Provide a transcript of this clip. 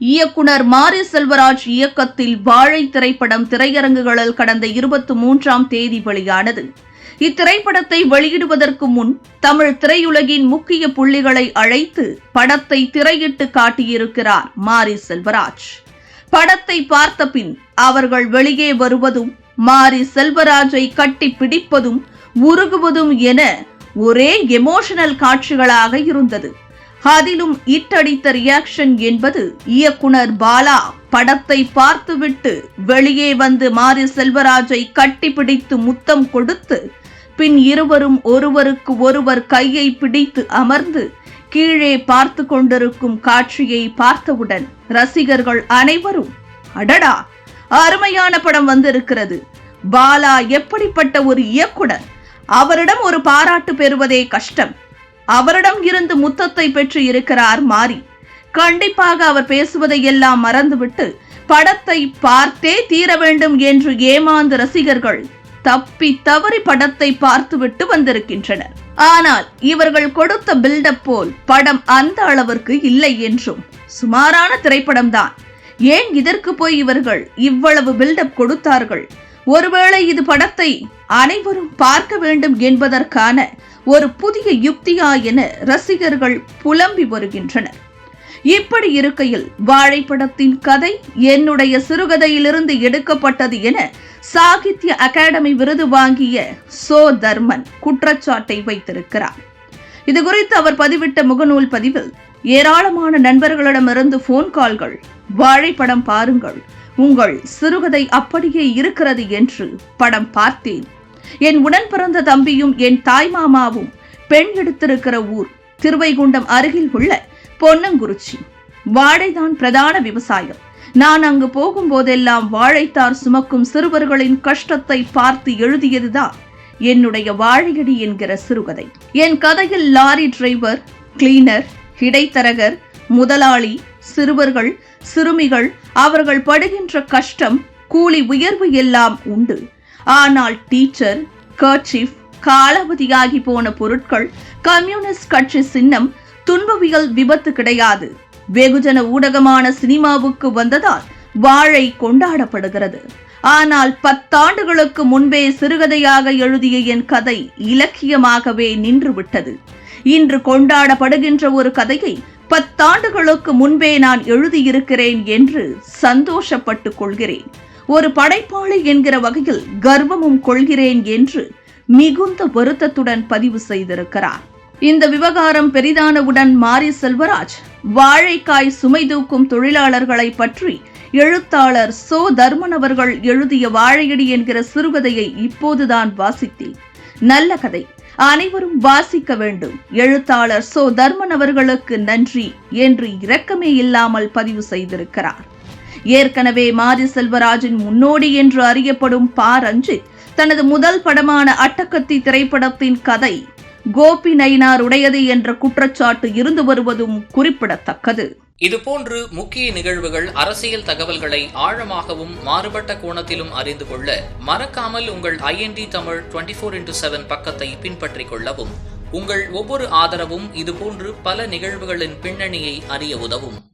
இயக்குனர் மாரி செல்வராஜ் இயக்கத்தில் வாழை திரைப்படம் திரையரங்குகளில் கடந்த இருபத்தி மூன்றாம் தேதி வெளியானது. இத்திரைப்படத்தை வெளியிடுவதற்கு முன் தமிழ் திரையுலகின் முக்கிய புள்ளிகளை அழைத்து படத்தை திரையிட்டு காட்டியிருக்கிறார் மாரி செல்வராஜ். படத்தை பார்த்த பின் அவர்கள் வெளியே வருவதும் மாரி செல்வராஜை கட்டி பிடிப்பதும் உருகுவதும் என ஒரே எமோஷனல் காட்சிகளாக இருந்தது. அதிலும் இட்டடித்த ரியாக்ஷன் என்பது இயக்குனர் பாலா படத்தை பார்த்துவிட்டு வெளியே வந்து மாரி செல்வராஜை கட்டிப்பிடித்து முத்தம் கொடுத்து பின் இருவரும் ஒருவருக்கு ஒருவர் கையை பிடித்து அமர்ந்து கீழே பார்த்து கொண்டிருக்கும் காட்சியை பார்த்தவுடன் ரசிகர்கள் அனைவரும் அடடா! அருமையான படம் வந்திருக்கிறது. பாலா எப்படிப்பட்ட ஒரு இயக்குனர்? அவரிடம் ஒரு பாராட்டு பெறுவதே கஷ்டம். அவரிடம் இருந்து முத்தத்தை பெற்று இருக்கிறார் மாறி கண்டிப்பாக அவர் பேசுவதை எல்லாம் மறந்துவிட்டு படத்தை பார்த்தே தீர வேண்டும் என்று ஏமாந்த ரசிகர்கள் தப்பி தவறி படத்தை பார்த்துவிட்டு வந்திருக்கின்றனர். ஆனால் இவர்கள் கொடுத்த பில்டப் போல் படம் அந்த அளவிற்கு இல்லை என்றும் சுமாரான திரைப்படம்தான் ஏன் இதற்கு போய் இவர்கள் இவ்வளவு பில்டப் கொடுத்தார்கள்? ஒருவேளை இது படத்தை அனைவரும் பார்க்க வேண்டும் என்பதற்கான ஒரு புதிய யுக்தியா என ரசிகர்கள் புலம்பி வருகின்றனர். இப்படி இருக்கையில் வாழைப்படத்தின் கதை என்னுடைய சிறுகதையிலிருந்து எடுக்கப்பட்டது என சாகித்ய அகாடமி விருது வாங்கிய சோ தர்மன் குற்றச்சாட்டை வைத்திருக்கிறார். இது குறித்து அவர் பதிவிட்ட முகநூல் பதிவில் ஏராளமான நண்பர்களிடமிருந்து போன் கால்கள் வாழைப்படம் பாருங்கள் உங்கள் சிறுகதை அப்படியே இருக்கிறது என்று படம் பார்த்தேன். என் உடன் பிறந்த தம்பியும் என் தாய் மாமாவும் பெண் எடுத்திருக்கிற ஊர் திருவைகுண்டம் அருகில் உள்ள பொன்னங்குறிச்சி. வாழைதான் பிரதான விவசாயம். நான் அங்கு போகும்போதெல்லாம் வாழைத்தார் சுமக்கும் சிறுவர்களின் கஷ்டத்தை பார்த்து எழுதியதுதான் என்னுடைய வாழையடி என்கிற சிறுகதை. என் கதையில் லாரி டிரைவர் கிளீனர் இடைத்தரகர் முதலாளி சிறுவர்கள் சிறுமிகள் அவர்கள் படுகின்ற கஷ்டம் கூலி உயர்வு எல்லாம் உண்டு. ஆனால் டீச்சர் கர்ச்சிஃப் காலாவதியாகி போன பொருட்கள் கம்யூனிஸ்ட் கட்சி சின்னம் துன்பவியல் விபத்து கிடையாது. வெகுஜன ஊடகமான சினிமாவுக்கு வந்ததால் வாழை கொண்டாடப்படுகிறது. ஆனால் பத்தாண்டுகளுக்கு முன்பே சிறுகதையாக எழுதிய என் கதை இலக்கியமாகவே நின்றுவிட்டது. இன்று கொண்டாடப்படுகின்ற ஒரு கதையை பத்தாண்டுகளுக்கு முன்பே நான் எழுதியிருக்கிறேன் என்று சந்தோஷப்பட்டுக் கொள்கிறேன். ஒரு படைப்பாளி என்கிற வகையில் கர்வமும் கொள்கிறேன் என்று மிகுந்த வருத்தத்துடன் பதிவு செய்திருக்கிறார். இந்த விவகாரம் பெரிதானவுடன் மாரி செல்வராஜ் வாழைக்காய் சுமை தூக்கும் தொழிலாளர்களை பற்றி எழுத்தாளர் சோ தர்மன் அவர்கள் எழுதிய வாழையடி என்கிற சிறுகதையை இப்போதுதான் வாசித்தேன். நல்ல கதை. அனைவரும் வாசிக்க வேண்டும். எழுத்தாளர் சோ தர்மன் அவர்களுக்கு நன்றி என்று இரக்கமே இல்லாமல் பதிவு செய்திருக்கிறார். ஏற்கனவே மாரி செல்வராஜின் முன்னோடி என்று அறியப்படும் பா ரஞ்சித் தனது முதல் படமான அட்டக்கத்தி திரைப்படத்தின் கதை கோபி நயினார் உடையது என்ற குற்றச்சாட்டு இருந்து வருவதும் குறிப்பிடத்தக்கது. இதுபோன்று முக்கிய நிகழ்வுகள் அரசியல் தகவல்களை ஆழமாகவும் மாறுபட்ட கோணத்திலும் அறிந்து கொள்ள மறக்காமல் உங்கள் INT Tamil twenty four into seven பக்கத்தை பின்பற்றிக் கொள்ளவும். உங்கள் ஒவ்வொரு ஆதரவும் இதுபோன்று பல நிகழ்வுகளின் பின்னணியை அறிய உதவும்.